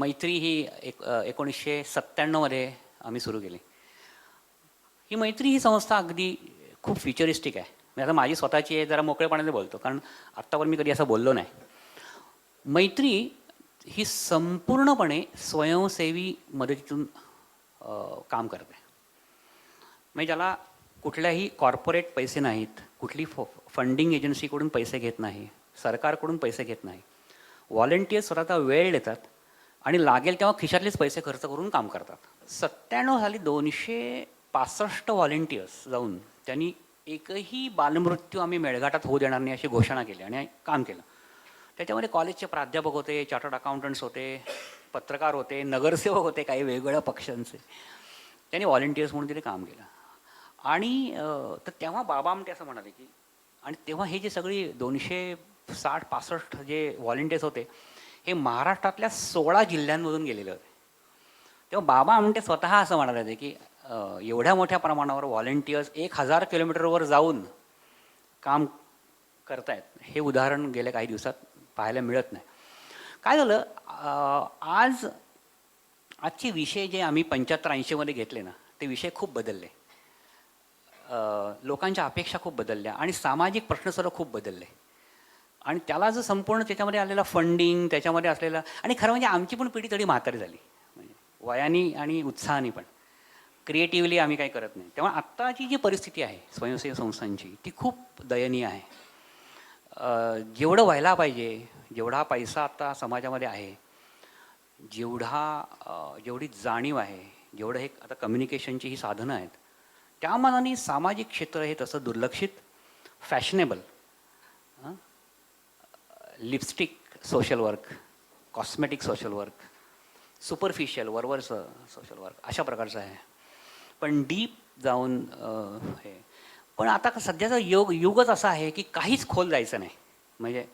मैत्री ही एक एकोणीसशे सत्त्याण्णवमध्ये आम्ही सुरू केली. ही मैत्री ही संस्था अगदी खूप फ्युचरिस्टिक आहे. म्हणजे आता माझी स्वतःची आहे जरा मोकळेपणाने बोलतो कारण आत्तावर मी कधी असं बोललो नाही. मैत्री ही संपूर्णपणे स्वयंसेवी मदतीतून काम करते. म्हणजे ज्याला कुठल्याही कॉर्पोरेट पैसे नाहीत कुठली फ फंडिंग एजन्सीकडून पैसे घेत नाही सरकारकडून पैसे घेत नाही व्हॉलेंटियर्स स्वतःचा वेळ देतात आणि लागेल तेव्हा खिशातलेच पैसे खर्च करून काम करतात. सत्त्याण्णव साली दोनशे पासष्ट व्हॉलेंटियर्स जाऊन त्यांनी एकही बालमृत्यू आम्ही मेळघाटात होऊ देणार नाही अशी घोषणा केली आणि काम केलं. त्याच्यामध्ये कॉलेजचे प्राध्यापक होते चार्टर्ड अकाउंटंट्स होते पत्रकार होते नगरसेवक होते काही वेगवेगळ्या पक्षांचे. त्यांनी व्हॉलेंटियर्स म्हणून तिथे काम केलं. आणि तर तेव्हा बाबा आमटे असं म्हणाले की आणि तेव्हा हे जे सगळी दोनशे साठ पासष्ट जे व्हॉलेंटियर्स होते हे महाराष्ट्रातल्या सोळा जिल्ह्यांमधून गेलेलं आहे. तेव्हा बाबा आमटे स्वतः असं म्हणाले होते की एवढ्या मोठ्या प्रमाणावर व्हॉलेंटियर्स एक हजार किलोमीटरवर जाऊन काम करतायत. हे उदाहरण गेल्या काही दिवसात पाहायला मिळत नाही. काय झालं आज आजचे विषय जे आम्ही पंच्याहत्तर ऐंशीमध्ये घेतले ना ते विषय खूप बदलले. लोकांच्या अपेक्षा खूप बदलल्या आणि सामाजिक प्रश्नसुद्धा खूप बदलले. आणि त्याला जर संपूर्ण त्याच्यामध्ये आलेला फंडिंग त्याच्यामध्ये असलेला आणि खरं म्हणजे आमची पण पिढी थोडी म्हातारी झाली. म्हणजे वयानी आणि उत्साहाने पण. क्रिएटिव्हली आम्ही काही करत नाही. तेव्हा आत्ताची जी परिस्थिती आहे स्वयंसेवी संस्थांची ती खूप दयनीय आहे. जेवढं व्हायला पाहिजे जेवढा पैसा आता समाजामध्ये आहे जेवढा जेवढी जाणीव आहे जेवढं हे आता कम्युनिकेशनची ही साधनं आहेत त्या मानाने सामाजिक क्षेत्र हे तसं दुर्लक्षित fashionable lipstick social work cosmetic social work superficial वरवरचं social work अशा प्रकारचं आहे. पण डीप जाऊन हे. पण आता का सध्याचा योग युगच असा आहे की काहीच खोल जायचं नाही. म्हणजे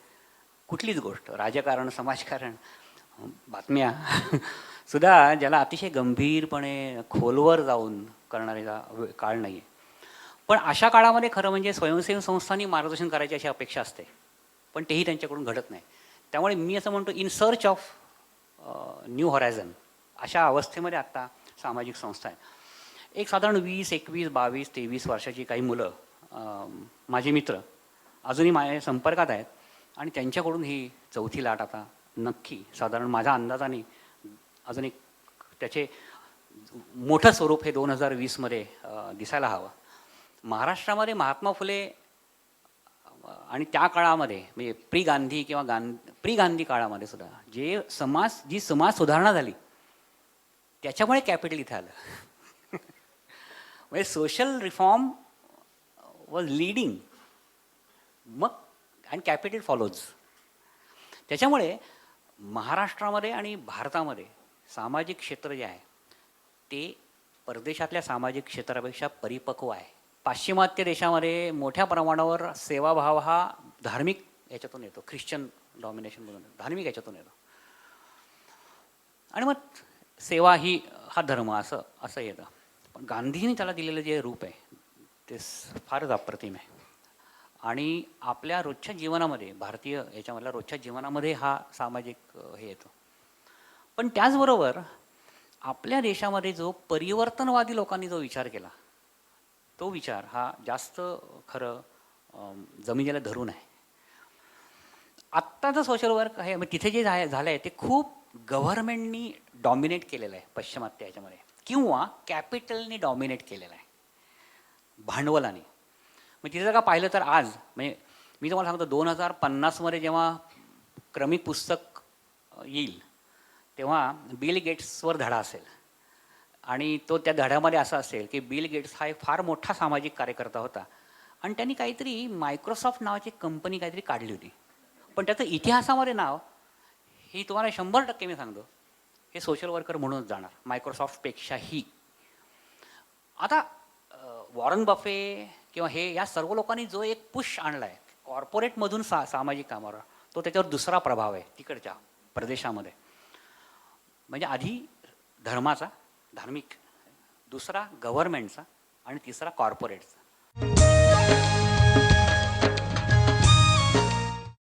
कुठलीच गोष्ट राजकारण समाजकारण बातम्या सुद्धा ज्याला अतिशय गंभीरपणे खोलवर जाऊन करणारे काळ नाही आहे पण अशा काळामध्ये खरं म्हणजे स्वयंसेवी संस्थांनी मार्गदर्शन करायची अशी अपेक्षा असते. पण तेही त्यांच्याकडून घडत नाही. त्यामुळे मी असं म्हणतो in search of new horizon अशा अवस्थेमध्ये आत्ता सामाजिक संस्था आहे एक साधारण वीस एकवीस बावीस तेवीस वर्षाची काही मुलं माझे मित्र अजूनही माझ्या संपर्कात आहेत आणि त्यांच्याकडून ही चौथी लाट आता नक्की साधारण माझ्या अंदाजाने अजून एक त्याचे मोठं स्वरूप हे दोन हजार वीसमध्ये दिसायला हवं. महाराष्ट्रामध्ये महात्मा फुले आणि त्या काळामध्ये म्हणजे प्री गांधी किंवा गां प्री गांधी काळामध्ये सुद्धा जे समाज जी समाज सुधारणा झाली त्याच्यामुळे कॅपिटल इथे आलं. म्हणजे सोशल रिफॉर्म वॉज लिडिंग. मग अँड कॅपिटल फॉलोज. त्याच्यामुळे महाराष्ट्रामध्ये आणि भारतामध्ये सामाजिक क्षेत्र जे आहे ते परदेशातल्या सामाजिक क्षेत्रापेक्षा परिपक्व आहे. पाश्चिमात्य देशामध्ये मोठ्या प्रमाणावर सेवाभाव हा धार्मिक याच्यातून येतो. ख्रिश्चन डॉमिनेशनमधून येतो. धार्मिक याच्यातून येतो. आणि मग सेवा ही हा धर्म असं असं येतं. पण गांधींनी त्याला दिलेलं जे रूप आहे ते फारच अप्रतिम आहे. आणि आपल्या रोजच्या जीवनामध्ये भारतीय याच्यामधल्या रोजच्या जीवनामध्ये हा सामाजिक हे येतो. पण त्याचबरोबर आपल्या देशामध्ये जो परिवर्तनवादी लोकांनी जो विचार केला तो विचार हा जास्त खरं जमिनीला धरून आहे. आत्ताचं सोशल वर्क आहे मग तिथे जे झा- झालं आहे ते खूप गव्हर्नमेंटनी डॉमिनेट केलेलं आहे पश्चिमात्य याच्यामध्ये. किंवा कॅपिटलनी डॉमिनेट केलेलं आहे. भांडवलाने. मग तिथे जर का पाहिलं तर आज म्हणजे मी तुम्हाला सांगतो दोन हजार पन्नासमध्ये जेव्हा क्रमिक पुस्तक येईल तेव्हा बिल गेट्सवर धडा असेल. आणि तो त्या धड्यामध्ये असा असेल की बिल गेट्स हा एक फार मोठा सामाजिक कार्यकर्ता होता. आणि त्यांनी काहीतरी मायक्रोसॉफ्ट नावाची कंपनी काहीतरी काढली होती. पण त्याचं इतिहासामध्ये नाव ही तुम्हाला शंभर टक्के मी सांगतो हे सोशल वर्कर म्हणूनच जाणार मायक्रोसॉफ्टपेक्षाही. आता वॉरन बफे किंवा हे या सर्व लोकांनी जो एक पुश आणला आहे कॉर्पोरेटमधून सा सामाजिक कामावर तो त्याच्यावर दुसरा प्रभाव आहे तिकडच्या प्रदेशामध्ये. म्हणजे आधी धर्माचा धार्मिक दुसरा गव्हर्नमेंटचा आणि तिसरा कॉर्पोरेटचा